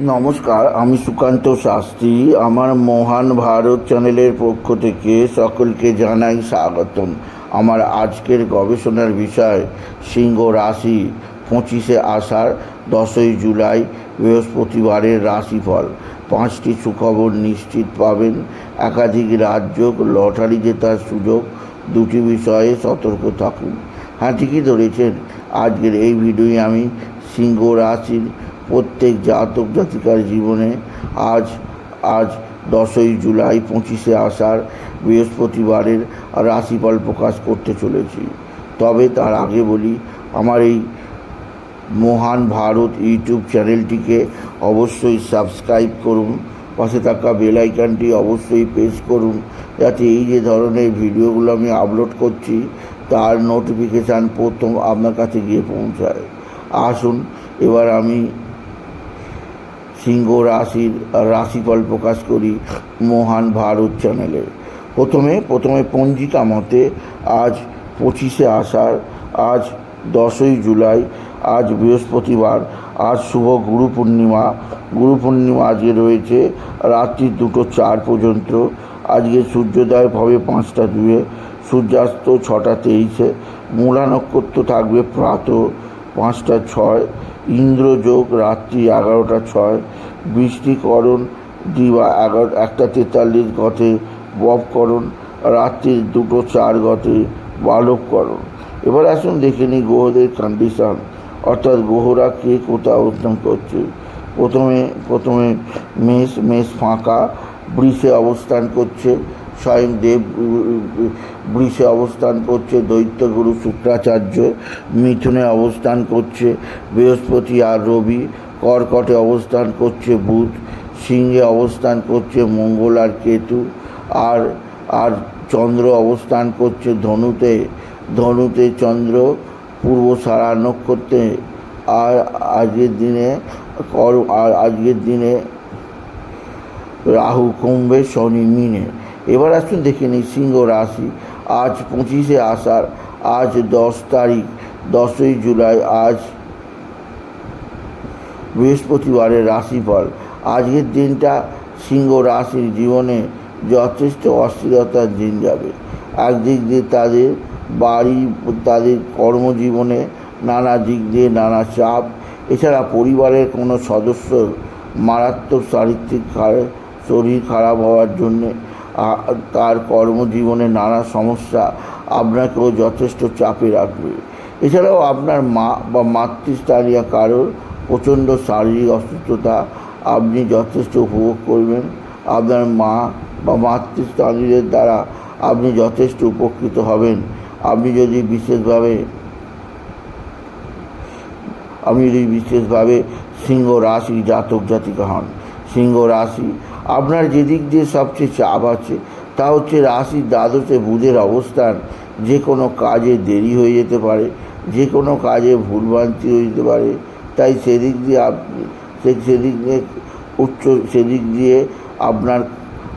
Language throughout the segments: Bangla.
নমস্কার, আমি সুকান্ত শাস্ত্রী। আমার মহান ভারত চ্যানেলের পক্ষ থেকে সকলকে জানাই স্বাগতম। আমার আজকের গবেষণার বিষয়, সিংহ রাশি, পঁচিশে আষাঢ়, দশই জুলাই, বৃহস্পতিবারের রাশিফল। পাঁচটি সুখবর নিশ্চিত পাবেন। একাধিক রাজ্য লটারি জেতার সুযোগ, দুটি বিষয়ে সতর্ক থাকুন। হ্যাঁ ঠিকই ধরেছেন। আজকের এই ভিডিওয়ে আমি সিংহ রাশির প্রত্যেক জাতক জাতিকার জীবনে আজ আজ দশই জুলাই পঁচিশে আষাঢ় বৃহস্পতিবারের রাশিফল প্রকাশ করতে চলেছি। তবে তার আগে বলি, আমার এই মহান ভারত ইউটিউব চ্যানেলটিকে অবশ্যই সাবস্ক্রাইব করুন, পাশে থাকা বেলাইকানটি অবশ্যই প্রেস করুন, যাতে এই যে ধরনের ভিডিওগুলো আমি আপলোড করছি, তার নোটিফিকেশান প্রথম আপনার কাছে গিয়ে পৌঁছায়। আসুন, এবার আমি সিংহ রাশির রাশিফল প্রকাশ করি মহান ভারত চ্যানেলে। প্রথমে প্রথমে পঞ্জিকা মতে আজ পঁচিশে আষাঢ়, আজ দশই জুলাই, আজ বৃহস্পতিবার, আজ শুভ গুরু পূর্ণিমা। গুরু পূর্ণিমা আজকে রয়েছে রাত্রি দুটো চার পর্যন্ত। আজকে সূর্যোদয় হবে পাঁচটা দুয়ে, সূর্যাস্ত ছটা তেইশে। মূলা নক্ষত্র থাকবে প্রাত পাঁচটা ছয়। ইন্দ্রযোগ রাত্রি এগারোটা ছয়, বৃষ্টিকরণ দিবা এগারো, একটা তেতাল্লিশ গতে ববকরণ রাত্রি দুটো চার গতে, বালককরণ। এবার আসুন দেখে নিই গ্রহদের কন্ডিশন অর্থাৎ গ্রহরা কে কোথায় অবস্থান করছে? প্রথমে প্রথমে মেষ মেষ ফাঁকা, বৃষে অবস্থান করছে। স্বয়ং দেব বৃষে অবস্থান করছে, দৈত্যগুরু শুক্রাচার্য মিথুনে অবস্থান করছে, বৃহস্পতি আর রবি কর্কটে অবস্থান করছে, বুধ সিংহে অবস্থান করছে, মঙ্গল আর কেতু আর আর চন্দ্র অবস্থান করছে, ধনুতে ধনুতে চন্দ্র পূর্ব সারা নক্ষত্রে। আর আজকের দিনে আর আজকের দিনে রাহু কুম্ভে শনি মিনে। এবার আসুন দেখে নিই সিংহ রাশি। আজ পঁচিশে আষাঢ়, আজ দশ তারিখ, দশই জুলাই, আজ বৃহস্পতিবারের রাশিফল। আজকের দিনটা সিংহ রাশির জীবনে যথেষ্ট অস্থিরতার দিন যাবে। একদিক দিয়ে তাদের বাড়ি, তাদের কর্মজীবনে নানা দিক দিয়ে নানা চাপ। এছাড়া পরিবারের কোনো সদস্য মারাত্মক চারিত্রিক খা- শরীর খারাপ হওয়ার জন্যে তার কর্মজীবনে নানা সমস্যা আপনাকেও যথেষ্ট চাপে রাখবে। এছাড়াও আপনার মা বা মাতৃস্থানীয় কারোর প্রচণ্ড শারীরিক অসুস্থতা আপনি যথেষ্ট উপভোগ করবেন। আপনার মা বা মাতৃস্থানীয়দের দ্বারা আপনি যথেষ্ট উপকৃত হবেন। আপনি যদি বিশেষভাবে আপনি যদি বিশেষভাবে সিংহ রাশি জাতক জাতিকা হন, সিংহ রাশি আপনার যেদিক দিয়ে সবচেয়ে চাপ আছে, তা হচ্ছে রাশির দ্বাদশে বুধের অবস্থান। যে কোনো কাজে দেরি হয়ে যেতে পারে, যে কোনো কাজে ভুলভ্রান্তি হয়ে যেতে পারে। তাই সেদিক দিয়ে আপনি সেদিক দিয়ে উচ্চ, সেদিক দিয়ে আপনার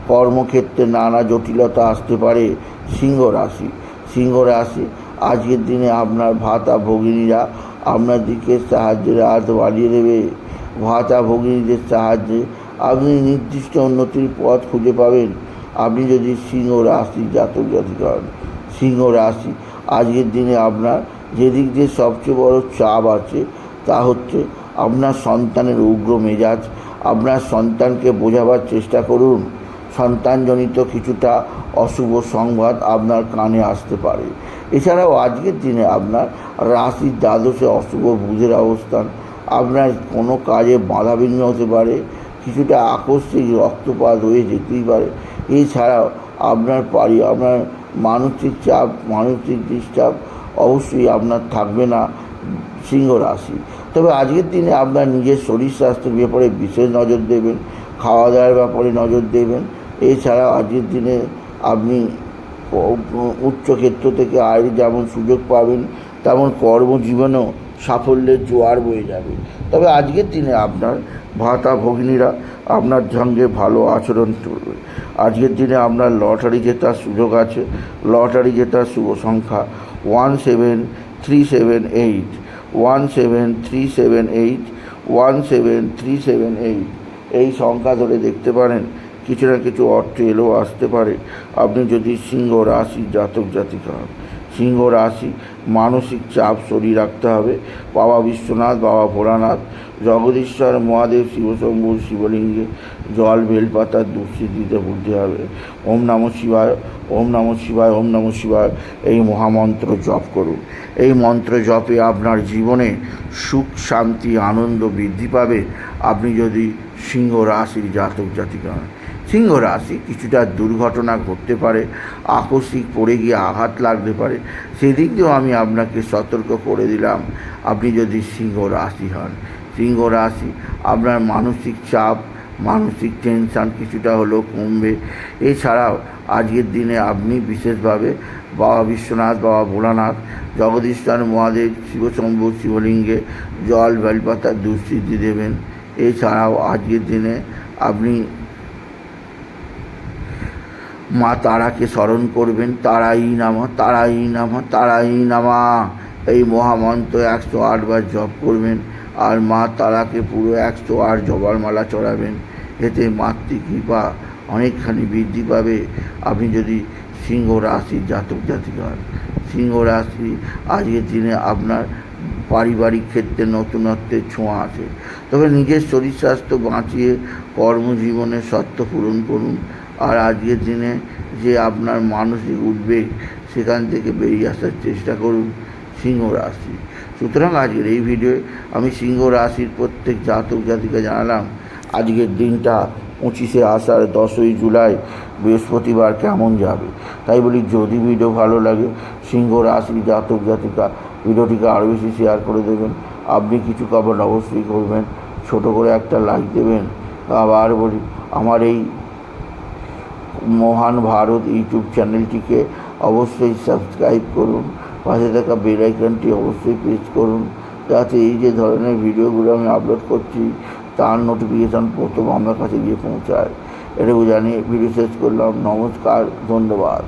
কর্মক্ষেত্রে নানা জটিলতা আসতে পারে সিংহ রাশি। সিংহ রাশি, আজকের দিনে আপনার ভাতা ভগিনীরা আপনার দিকে সাহায্যের হাত বাড়িয়ে দেবে। ভাতা ভগিনীদের সাহায্যে আপনি নির্দিষ্ট উন্নতির পথ খুঁজে পাবেন। আপনি যদি সিংহ রাশি জাতক জাতিকা হন, সিংহ রাশি আজকের দিনে আপনার যেদিক দিয়ে সবচেয়ে বড় চাপ আছে, তা হচ্ছে আপনার সন্তানের উগ্র মেজাজ। আপনার সন্তানকে বোঝাবার চেষ্টা করুন। সন্তানজনিত কিছুটা অশুভ সংবাদ আপনার কানে আসতে পারে। এছাড়াও আজকের দিনে আপনার রাশির দ্বাদশে অশুভ বুধের অবস্থান। আপনার কোনো কাজে বাধা বাধাবিঘ্ন হতে পারে। কিছুটা আকস্মিক রক্তপাত হয়ে যেতেই পারে। এছাড়াও আপনার পারি, আপনার মানসিক চাপ, মানসিক ডিস্টার্ব অবশ্যই আপনার থাকবে না সিংহ রাশি। তবে আজকের দিনে আপনার নিজের শরীর স্বাস্থ্যের ব্যাপারে বিশেষ নজর দেবেন খাওয়া দাওয়ার ব্যাপারে নজর দেবেন। এছাড়াও আজকের দিনে আপনি উচ্চক্ষেত্র থেকে আয়ের যেমন সুযোগ পাবেন, তেমন কর্মজীবনেও সাফল্যের জোয়ার বয়ে যাবে। তবে আজকের দিনে আপনার ভাতা ভগিনীরা আপনার সঙ্গে ভালো আচরণ করবে। আজকের দিনে আপনার লটারি জেতার সুযোগ আছে। লটারি জেতার শুভ সংখ্যা one seven three seven eight. One seven three seven eight. One seven three seven eight. এই সংখ্যা ধরে দেখতে পারেন, কিছু না কিছু অর্থ এলেও আসতে পারে। আপনি যদি সিংহ রাশি জাতক জাতিকা হন সিংহ রাশি, মানসিক চাপ সরিয়ে রাখতে হবে। বাবা বিশ্বনাথ, বাবা ভোলানাথ, জগদীশ্বর, মহাদেব, শিবশম্ভু, শিবলিঙ্গে জল বেলপাতার দুঃসি দিতে ভুলতে হবে। ওম নম শিবায়, ওম নম শিবায়, ওম নম শিবায়, এই মহামন্ত্র জপ করুন। এই মন্ত্র জপে আপনার জীবনে সুখ, শান্তি, আনন্দ বৃদ্ধি পাবে। আপনি যদি সিংহ রাশির জাতক জাতিকা হন সিংহ রাশি। কিছুটা দুর্ঘটনা ঘটতে পারে, আকস্মিক পড়ে গিয়ে আঘাত লাগতে পারে। সেদিক দিয়েও আমি আপনাকে সতর্ক করে দিলাম, আপনি যদি সিংহ রাশি হন। সিংহ রাশি, আপনার মানসিক চাপ, মানসিক টেনশান কিছুটা হলেও কমবে। এছাড়াও, আজকের দিনে আপনি বিশেষভাবে বাবা বিশ্বনাথ, বাবা ভোলানাথ, জগদীশ্বর মহাদেব শিবশম্ভু শিবলিঙ্গে জল বেলপাতার দুঃসিদ্ধি দেবেন। এছাড়াও, আজকের দিনে আপনি মা তারাকে স্মরণ করবেন, তারাই নামা তারাই নামা তারাই নামা। এই মহামন্ত্র একশো আটবার জপ করবেন আর মা তারাকে পুরো একশো আট জবার মালা চড়াবেন। এতে মাতৃকৃপা অনেকখানি বৃদ্ধি পাবে। আপনি যদি সিংহ রাশির জাতক জাতিকা হন, সিংহ রাশি আজকের দিনে আপনার পারিবারিক ক্ষেত্রে নতুনত্বের ছোঁয়া আছে। তবে নিজের শরীর স্বাস্থ্য বাঁচিয়ে কর্মজীবনে সত্য পূরণ করুন। আর আজকের দিনে যে আপনার মানসিক উদ্বেগ সেখান থেকে বেরিয়ে আসার চেষ্টা করুন সিংহ রাশি। সুতরাং আজকের এই ভিডিওয়ে আমি সিংহ রাশির প্রত্যেক জাতক জাতিকে জানালাম, আজকের দিনটা পঁচিশে আষাঢ়, দশই জুলাই, বৃহস্পতিবার কেমন যাবে? তাই বলি, যদি ভিডিও ভালো লাগে, সিংহ রাশি জাতক জাতিকা ভিডিওটিকে আরও বেশি শেয়ার করে দেবেন। আপনি কিছু কমেন্ট অবশ্যই করবেন। ছোট করে একটা লাইক দেবেন। আবার বলি, আমার এই মহান ভারত ইউটিউব চ্যানেলটিকে অবশ্যই সাবস্ক্রাইব করুন। পাশে থাকা বেল আইকনটি অবশ্যই প্রেস করুন। যাতে এই যে ধরনের ভিডিওগুলো আমি আপলোড করছি, তার নোটিফিকেশান প্রথম আমার কাছে গিয়ে পৌঁছায়। এটুকু জানিয়ে ভিডিও শেষ করলাম। নমস্কার, ধন্যবাদ।